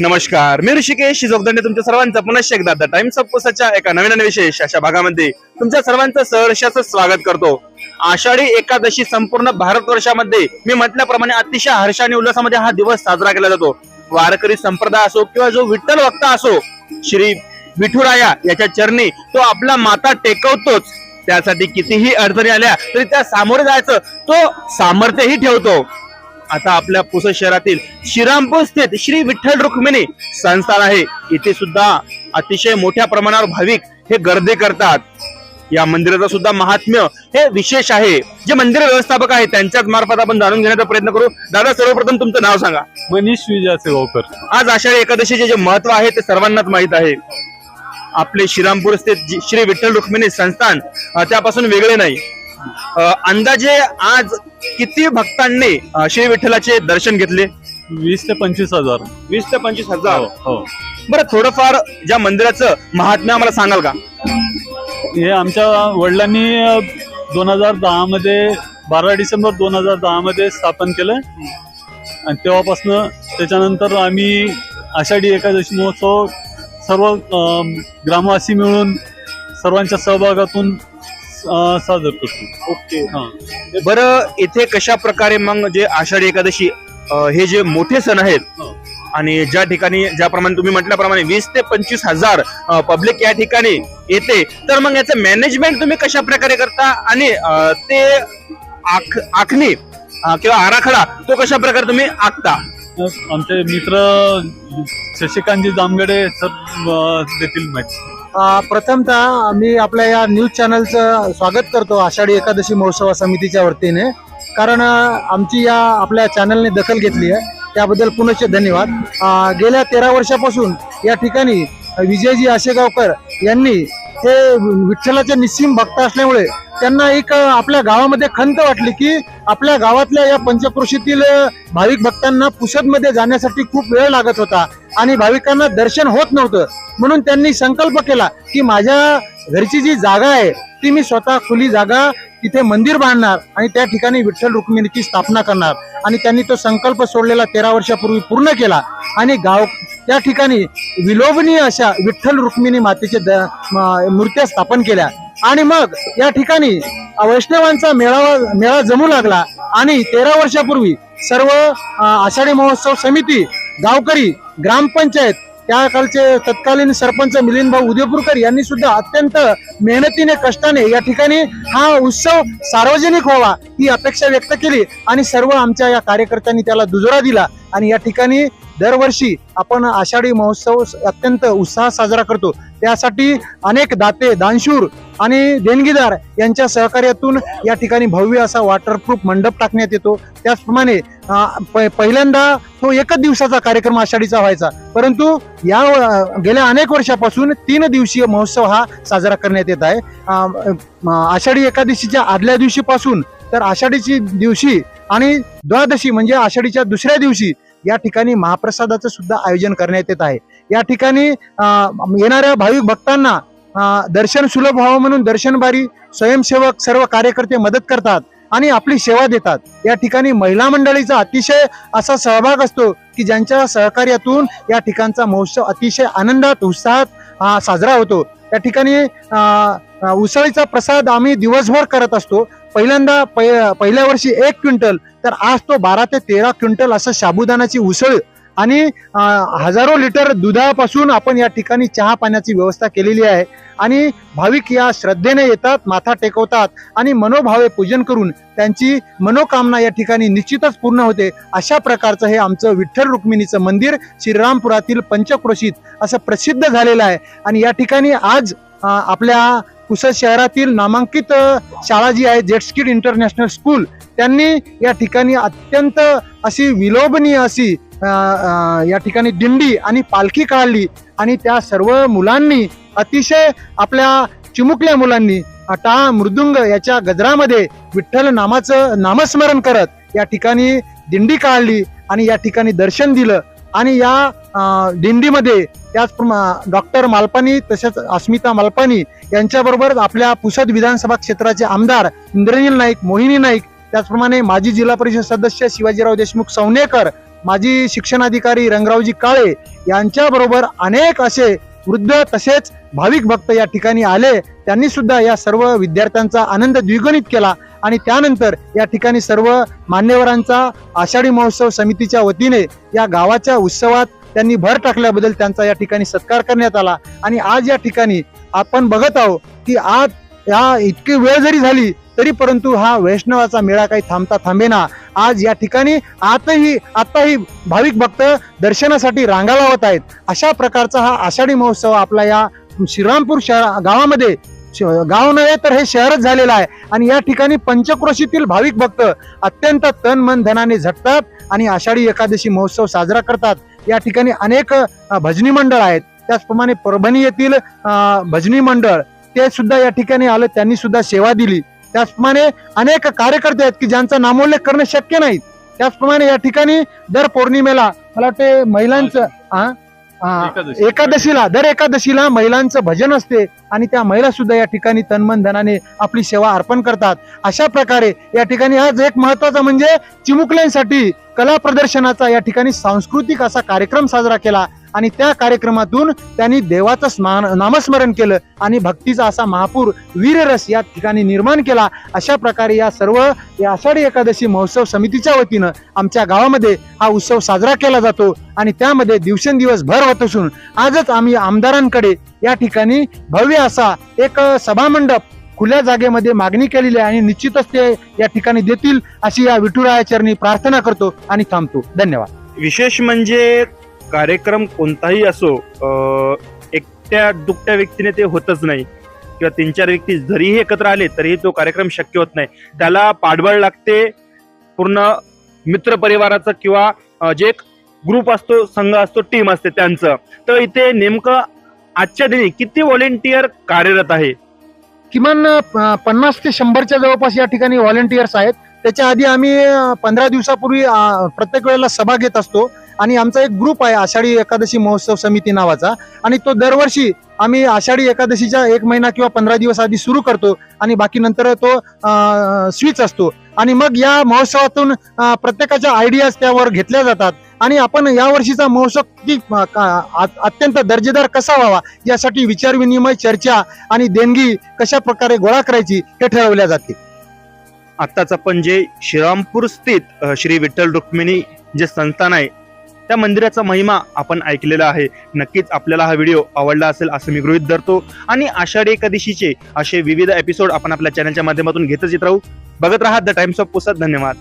नमस्कार मी ऋषिकेश जोगदंडे तुमच्या सर्वांचं पुनश्च एकदा द टाइम्स ऑफ पुसाच्या एका नवीन आणि विशेष अशा भागामध्ये तुमच्या सर्वांचं सहर्षाचं स्वागत करतो. आषाढी एकादशी संपूर्ण भारतवर्षामध्ये मी म्हटल्याप्रमाणे अतिशय हर्ष आणि उल्हासामध्ये हा दिवस साजरा केला जातो. वारकरी संप्रदाय असो किंवा जो विठ्ठल वक्ता असो श्री विठुराया याच्या चरणी तो आपला माता टेकवतोच. त्यासाठी कितीही अडचणी आल्या तरी त्या सामोरे जायचं तो सामर्थ्यही ठेवतो. आता आपल्या पुसद शहरातील श्रीरामपूर स्थित श्री विठ्ठल रुक्मिणी संस्थान आहे. इथे सुद्धा अतिशय मोठ्या प्रमाणावर भाविक हे गर्दी करतात. या मंदिराचं सुद्धा महात्म्य हे विशेष आहे. जे मंदिर व्यवस्थापक आहे त्यांच्याच मार्फत आपण जाणून घेण्याचा प्रयत्न करू. दादा सर्वप्रथम तुमचं नाव सांगा. मनीष विजयाचे गावकर. आज आषाढी एकादशीचे जे महत्त्व आहे ते सर्वांनाच माहीत आहे. आपले श्रीरामपूर स्थित जी- श्री विठ्ठल रुक्मिणी संस्थान अ, त्यापासून वेगळे नाही. अंदाजे आज किती भक्तांनी श्री विठ्ठलाचे दर्शन घेतले? वीस ते पंचवीस हजार. वीस ते पंचवीस हजार? हो हो. बरं थोडंफार ज्या मंदिराचं महात्म्य आम्हाला सांगाल का? हे आमच्या वडिलांनी दोन हजार दहा मध्ये बारा डिसेंबर दोन हजार दहा मध्ये स्थापन केलं. आणि तेव्हापासनं त्याच्यानंतर आम्ही आषाढी एकादशी महोत्सव सर्व अं, ग्रामवासी मिळून सर्वांच्या सहभागातून अं, साजर करतो. ओके. हा. बरं इथे कशा प्रकारे मग जे आषाढी एकादशी अ, हे जे मोठे सण आहेत हो. आणि ज्या ठिकाणी ज्याप्रमाणे तुम्ही म्हटल्याप्रमाणे वीस ते पंचवीस हजार पब्लिक या ठिकाणी येते तर मग याचं मॅनेजमेंट तुम्ही कशा प्रकारे करता? आणि अ, ते आख आखणी अ, किंवा आराखडा तो कशा प्रकारे तुम्ही आखता? आमचे मित्र शशिकांतजी जामगडे सर अं, देतील माहिती. प्रथमतः मी आपल्या या न्यूज चॅनलचं स्वागत करतो आषाढी एकादशी महोत्सव समितीच्या वतीने. कारण आमची या आपल्या चॅनलने दखल घेतली आहे. त्याबद्दल पुनश्च धन्यवाद. गेल्या तेरा वर्षापासून या ठिकाणी विजयजी आशेगावकर यांनी हे विठ्ठलाचे निस्सीम भक्त असल्यामुळे त्यांना एक आपल्या गावामध्ये खंत वाटली की आपल्या गावातल्या या पंचक्रोशीतील भाविक भक्तांना पुसदमध्ये जाण्यासाठी खूप वेळ लागत होता आणि भाविकांना दर्शन होत नव्हतं. म्हणून त्यांनी संकल्प केला की माझ्या घरची जी जागा आहे ती मी स्वतः खुली जागा तिथे मंदिर बांधणार आणि त्या ठिकाणी विठ्ठल रुक्मिणीची स्थापना करणार. आणि त्यांनी तो संकल्प सोडलेला तेरा वर्षापूर्वी पूर्ण केला. आणि गाव त्या ठिकाणी विलोभनीय अशा विठ्ठल रुक्मिणी मातेचे द- मूर्त्या स्थापन केल्या. आणि मग या ठिकाणी वैष्णवांचा मेळावा मेळा जमू लागला. आणि तेरा वर्षापूर्वी सर्व आषाढी महोत्सव समिती गावकरी ग्रामपंचायत त्या कालचे तत्कालीन सरपंच मिलिंद भाऊ उदयपूरकर यांनी सुद्धा अत्यंत मेहनतीने कष्टाने या ठिकाणी हा उत्सव सार्वजनिक व्हावा ही अपेक्षा व्यक्त केली आणि सर्व आमच्या या कार्यकर्त्यांनी त्याला दुजोरा दिला. आणि या ठिकाणी दरवर्षी आपण आषाढी महोत्सव अत्यंत उत्साह साजरा करतो. त्यासाठी अनेक दाते दानशूर आणि देणगीदार यांच्या सहकार्यातून या ठिकाणी भव्य असा वॉटरप्रूफ मंडप टाकण्यात येतो. त्याचप्रमाणे प- पहिल्यांदा तो एकच दिवसाचा कार्यक्रम आषाढीचा व्हायचा. परंतु या गेल्या अनेक वर्षापासून तीन दिवसीय महोत्सव हा साजरा करण्यात येत आहे. आषाढी एकादशीच्या आदल्या दिवशीपासून तर आषाढीची दिवशी आणि द्वादशी म्हणजे आषाढीच्या दुसऱ्या दिवशी या ठिकाणी महाप्रसादाचं सुद्धा आयोजन करण्यात येत आहे. या ठिकाणी येणाऱ्या भाविक भक्तांना दर्शन सुलभ व्हावं म्हणून दर्शनबारी स्वयंसेवक सर्व कार्यकर्ते मदत करतात आणि आपली सेवा देतात. या ठिकाणी महिला मंडळीचा अतिशय असा सहभाग असतो की ज्यांच्या सहकार्यातून या ठिकाणचा महोत्सव अतिशय आनंदात उत्साहात साजरा होतो. या ठिकाणी उसळीचा प्रसाद आम्ही दिवसभर करत असतो. पहिल्यांदा पहिल्या वर्षी एक क्विंटल तर आज तो बारा ते तेरा क्विंटल असं साबुदानाची उसळ आणि हजारो लिटर दुधापासून आपण या ठिकाणी चहा पाण्याची व्यवस्था केलेली आहे. आणि भाविक या श्रद्धेने येतात माथा टेकवतात आणि मनोभावे पूजन करून त्यांची मनोकामना या ठिकाणी निश्चितच पूर्ण होते. अशा प्रकारचं हे आमचं विठ्ठल रुक्मिणीचं मंदिर श्रीरामपुरातील पंचक्रोशीत असं प्रसिद्ध झालेलं आहे. आणि या ठिकाणी आज आपल्या पुसद शहरातील नामांकित शाळा जी आहे जेटस्किड इंटरनॅशनल स्कूल त्यांनी या ठिकाणी अत्यंत अशी विलोभनीय अशी या ठिकाणी दिंडी आणि पालखी काढली आणि त्या सर्व मुलांनी अतिशय आपल्या चिमुकल्या मुलांनी टाळ मृदुंग याच्या गजरामध्ये विठ्ठल नामाचं नामस्मरण करत या ठिकाणी दिंडी काढली आणि या ठिकाणी दर्शन दिलं आणि या दिंडीमध्ये त्याचप्रमा डॉक्टर मालपानी तसेच अस्मिता मालपानी यांच्याबरोबर आपल्या पुसद विधानसभा क्षेत्राचे आमदार इंद्रनील नाईक मोहिनी नाईक त्याचप्रमाणे माजी जिल्हा परिषद सदस्य शिवाजीराव देशमुख सवनेकर माजी शिक्षणाधिकारी रंगरावजी काळे यांच्याबरोबर अनेक असे वृद्ध तसेच भाविक भक्त या ठिकाणी आले. त्यांनी सुद्धा या सर्व विद्यार्थ्यांचा आनंद द्विगुणित केला आणि त्यानंतर या ठिकाणी सर्व मान्यवरांचा आषाढी महोत्सव समितीच्या वतीने या गावाच्या उत्सवात त्यांनी भर टाकल्याबद्दल त्यांचा या ठिकाणी सत्कार करण्यात आला. आणि आज या ठिकाणी आपण बघत आहोत की आज या इतकी वेळ जरी झाली तरी परंतु हा वैष्णवाचा मेळा काही थांबता थांबेना. आज या ठिकाणी आताही आताही भाविक भक्त दर्शनासाठी रांगा लावत आहेत. अशा प्रकारचा हा आषाढी महोत्सव आपला या श्रीरामपूर शहर गावामध्ये श- गाव नव्हे तर हे शहरच झालेलं आहे. आणि या ठिकाणी पंचक्रोशीतील भाविक भक्त अत्यंत तन मन धनाने झटतात आणि आषाढी एकादशी महोत्सव साजरा करतात. या ठिकाणी अनेक भजनी मंडळ आहेत. त्याचप्रमाणे परभणी येथील भजनी मंडळ ते सुद्धा या ठिकाणी आलं त्यांनी सुद्धा सेवा दिली. त्याचप्रमाणे अनेक कार्यकर्ते आहेत की ज्यांचा नामोल्लेख करणं शक्य नाही त्याचप्रमाणे या ठिकाणी दर पौर्णिमेला मला वाटते महिलांचं एकादशी. एकादशीला दर एकादशीला महिलांचं भजन असते आणि त्या महिला सुद्धा या ठिकाणी तन्मन धनाने आपली सेवा अर्पण करतात. अशा प्रकारे या ठिकाणी आज एक महत्त्वाचा म्हणजे चिमुकल्यांसाठी कला प्रदर्शनाचा या ठिकाणी सांस्कृतिक असा कार्यक्रम साजरा केला. आणि त्या कार्यक्रमातून त्यांनी देवाचं स्मान नामस्मरण केलं आणि भक्तीचा असा महापूर वीररस या ठिकाणी निर्माण केला. अशा प्रकारे या सर्व या आषाढी एकादशी महोत्सव समितीच्या वतीनं आमच्या गावामध्ये हा उत्सव साजरा केला जातो आणि त्यामध्ये दिवसेंदिवस भर होत असून आजच आम्ही आमदारांकडे या ठिकाणी भव्य असा एक सभामंडप खुल्या जागेमध्ये मागणी केलेली आहे आणि निश्चितच ते या ठिकाणी देतील अशी या विठुरायाचरणी प्रार्थना करतो आणि थांबतो. धन्यवाद. विशेष म्हणजे कार्यक्रम कोणताही असो एकट्या दुकट्या व्यक्तीने ते होतच नाही. किंवा तीन चार व्यक्ती जरीही एकत्र आले तरीही तो कार्यक्रम शक्य होत नाही. त्याला पाठबळ लागते पूर्ण मित्र परिवाराचं किंवा जे एक ग्रुप असतो संघ असतो टीम असते त्यांचं. तर इथे नेमकं आजच्या दिनी किती व्हॉलेंटियर कार्यरत आहे? किमान पन्नास ते शंभरच्या जवळपास या ठिकाणी व्हॉलेंटियर्स आहेत. त्याच्या आधी आम्ही पंधरा दिवसापूर्वी प्रत्येक वेळेला सभा घेत असतो. आणि आमचा एक ग्रुप आहे आषाढी एकादशी महोत्सव समिती नावाचा. आणि तो दरवर्षी आम्ही आषाढी एकादशीच्या एक महिना किंवा पंधरा दिवस आधी सुरू करतो आणि बाकी नंतर तो स्विच असतो. आणि मग या महोत्सवातून प्रत्येकाच्या आयडियाज त्यावर घेतल्या जातात. आणि आपण या वर्षीचा महोत्सव किती अत्यंत दर्जेदार कसा व्हावा यासाठी विचारविनिमय चर्चा आणि देणगी कशा प्रकारे गोळा करायची हे ठरवल्या जाते. आत्ताच आपण जे श्रीरामपूर स्थित श्री विठ्ठल रुक्मिणी जे संस्थान आहे त्या मंदिराचा महिमा आपण ऐकलेला आहे. नक्कीच आपल्याला हा व्हिडिओ आवडला असेल असं मी गृहित धरतो. आणि आषाढी एकादशीचे असे विविध एपिसोड आपण आपल्या चॅनलच्या माध्यमातून घेतच येत राहू. बघत राहा द टाइम्स ऑफ पुसद धन्यवाद.